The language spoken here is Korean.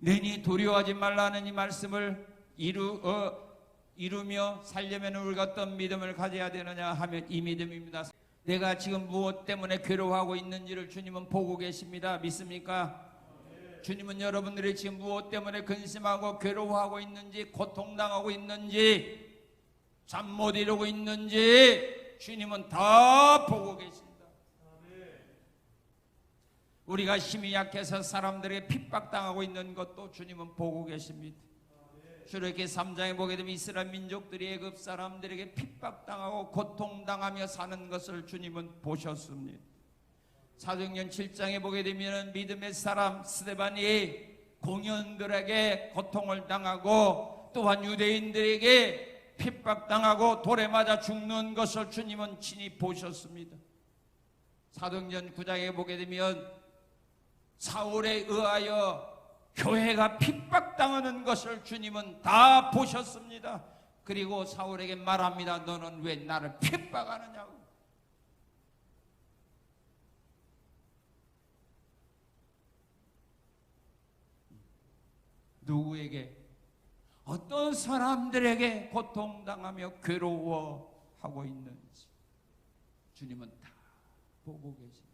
내니 두려워하지 말라는 이 말씀을 이루, 어, 이루며 살려면 우리가 어떤 믿음을 가져야 되느냐 하면 이 믿음입니다. 내가 지금 무엇 때문에 괴로워하고 있는지를 주님은 보고 계십니다. 믿습니까? 주님은 여러분들이 지금 무엇 때문에 근심하고 괴로워하고 있는지 고통당하고 있는지 잠 못 이루고 있는지 주님은 다 보고 계십니다. 우리가 힘이 약해서 사람들에게 핍박당하고 있는 것도 주님은 보고 계십니다. 출애굽기 3장에 보게 되면 이스라엘 민족들이 애굽 사람들에게 핍박당하고 고통당하며 사는 것을 주님은 보셨습니다. 사도행전 7장에 보게 되면 믿음의 사람 스데반이 공연들에게 고통을 당하고 또한 유대인들에게 핍박당하고 돌에 맞아 죽는 것을 주님은 친히 보셨습니다. 사도행전 9장에 보게 되면 사울에 의하여 교회가 핍박당하는 것을 주님은 다 보셨습니다. 그리고 사울에게 말합니다. 너는 왜 나를 핍박하느냐고. 누구에게 어떤 사람들에게 고통당하며 괴로워하고 있는지 주님은 다 보고 계십니다.